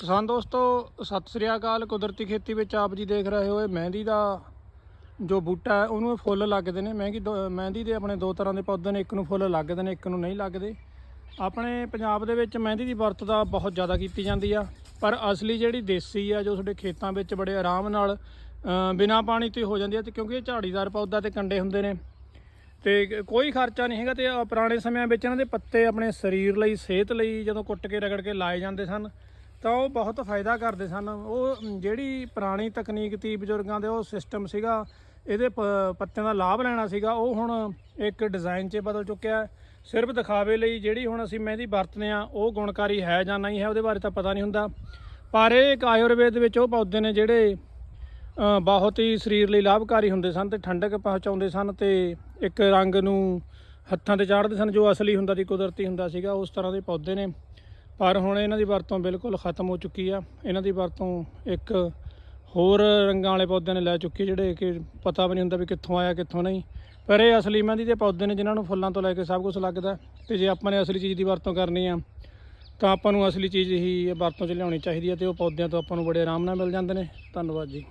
ਕਿਸਾਨ ਦੋਸਤੋ ਸਤਿ ਸ੍ਰੀ ਅਕਾਲ। ਕੁਦਰਤੀ ਖੇਤੀ ਵਿੱਚ ਆਪ ਜੀ ਦੇਖ ਰਹੇ ਹੋਏ ਮਹਿੰਦੀ ਦਾ ਜੋ ਬੂਟਾ ਹੈ ਉਹਨੂੰ ਫੁੱਲ ਲੱਗਦੇ ਨੇ। ਮਹਿੰਗੀ ਦੋ- ਮਹਿੰਦੀ ਦੇ ਆਪਣੇ ਦੋ ਤਰ੍ਹਾਂ ਦੇ ਪੌਦੇ ਨੇ। ਇੱਕ ਨੂੰ ਫੁੱਲ ਲੱਗਦੇ ਨੇ ਇੱਕ ਨੂੰ ਨਹੀਂ ਲੱਗਦੇ। ਆਪਣੇ ਪੰਜਾਬ ਦੇ ਵਿੱਚ ਮਹਿੰਦੀ ਦੀ ਵਰਤ ਤਾਂ ਬਹੁਤ ਜ਼ਿਆਦਾ ਕੀਤੀ ਜਾਂਦੀ ਆ। ਪਰ ਅਸਲੀ ਜਿਹੜੀ ਦੇਸੀ ਆ ਜੋ ਤੁਹਾਡੇ ਖੇਤਾਂ ਵਿੱਚ ਬੜੇ ਆਰਾਮ ਨਾਲ ਅ, ਬਿਨਾਂ ਪਾਣੀ ਤੋਂ ਹੋ ਜਾਂਦੀ ਆ ਤੇ ਕਿਉਂਕਿ ਇਹ ਝਾੜੀਦਾਰ ਪੌਦਾ ਤੇ ਕੰਡੇ ਹੁੰਦੇ ਨੇ। ਤੇ ਕੋਈ ਖਰਚਾ ਨਹੀਂ ਹੈਗਾ ਤੇ ਪੁਰਾਣੇ ਸਮਿਆਂ ਵਿੱਚ ਇਹਨਾਂ ਦੇ ਪੱਤੇ ਆਪਣੇ ਸਰੀਰ ਲਈ ਸਿਹਤ ਲਈ ਜਦੋਂ ਕੁੱਟ ਕੇ ਰਗੜ ਕੇ ਲਾਏ ਜਾਂਦੇ ਸਨ ਤਾਂ ਉਹ ਬਹੁਤ ਫਾਇਦਾ ਕਰਦੇ ਸਨ। ਉਹ ਜਿਹੜੀ ਪੁਰਾਣੀ ਤਕਨੀਕ ਤੀ ਬਜ਼ੁਰਗਾਂ ਦੇ, ਉਹ ਸਿਸਟਮ ਸੀਗਾ, ਇਹਦੇ ਪੱਤਿਆਂ ਦਾ ਲਾਭ ਲੈਣਾ ਸੀਗਾ। ਉਹ ਹੁਣ ਇੱਕ ਡਿਜ਼ਾਈਨ 'ਚ ਬਦਲ ਚੁੱਕਿਆ ਸਿਰਫ ਦਿਖਾਵੇ ਲਈ ਜਿਹੜੀ ਹੁਣ ਅਸੀਂ ਮਹਿੰਦੀ ਵਰਤਦੇ ਆ ਉਹ ਗੁਣਕਾਰੀ ਹੈ ਜਾਂ ਨਹੀਂ ਹੈ, ਉਹਦੇ ਬਾਰੇ ਤਾਂ ਪਤਾ ਨਹੀਂ ਹੁੰਦਾ। ਪਰ ਇਹ ਇੱਕ ਆਯੁਰਵੇਦ ਵਿੱਚ ਉਹ ਪੌਦੇ ਨੇ ਜਿਹੜੇ ਬਹੁਤ ਹੀ ਸਰੀਰ ਲਈ ਲਾਭਕਾਰੀ ਹੁੰਦੇ ਸਨ ਤੇ ਠੰਡਕ ਪਹੁੰਚਾਉਂਦੇ ਸਨ ਤੇ ਇੱਕ ਰੰਗ ਨੂੰ ਹੱਥਾਂ ਤੇ ਚਾੜਦੇ ਸਨ, ਜੋ ਅਸਲੀ ਹੁੰਦਾ ਸੀ ਕੁਦਰਤੀ ਹੁੰਦਾ ਸੀਗਾ, ਉਸ ਤਰ੍ਹਾਂ ਦੇ ਪੌਦੇ ਨੇ। ਪਰ ਹੁਣ ਇਹਨਾਂ ਦੀ ਵਰਤੋਂ ਬਿਲਕੁਲ ਖਤਮ ਹੋ ਚੁੱਕੀ ਆ। ਇਹਨਾਂ ਦੀ ਵਰਤੋਂ ਇੱਕ ਹੋਰ ਰੰਗਾਂ ਵਾਲੇ ਪੌਦਿਆਂ ਨੇ ਲੈ ਚੁੱਕੀ ਜਿਹੜੇ ਕਿ ਪਤਾ ਵੀ ਨਹੀਂ ਹੁੰਦਾ ਵੀ ਕਿੱਥੋਂ ਆਇਆ, ਕਿੱਥੋਂ ਨਹੀਂ। ਪਰ ਇਹ ਅਸਲੀ ਮਹਿੰਦੀ ਦੇ ਪੌਦੇ ਨੇ ਜਿਨ੍ਹਾਂ ਨੂੰ ਫੁੱਲਾਂ ਤੋਂ ਲੈ ਕੇ ਸਭ ਕੁਝ ਲੱਗਦਾ ਤੇ ਜੇ ਆਪਾਂ ਨੇ ਅਸਲੀ ਚੀਜ਼ ਦੀ ਵਰਤੋਂ ਕਰਨੀ ਆ, ਤਾਂ ਆਪਾਂ ਨੂੰ ਅਸਲੀ ਚੀਜ਼ ਹੀ ਵਰਤੋਂ 'ਚ ਲਿਆਉਣੀ ਚਾਹੀਦੀ ਹੈ ਤੇ ਉਹ ਪੌਦਿਆਂ ਤੋਂ ਆਪਾਂ ਨੂੰ ਬੜੇ ਆਰਾਮ ਨਾਲ ਮਿਲ ਜਾਂਦੇ ਨੇ। ਧੰਨਵਾਦ ਜੀ।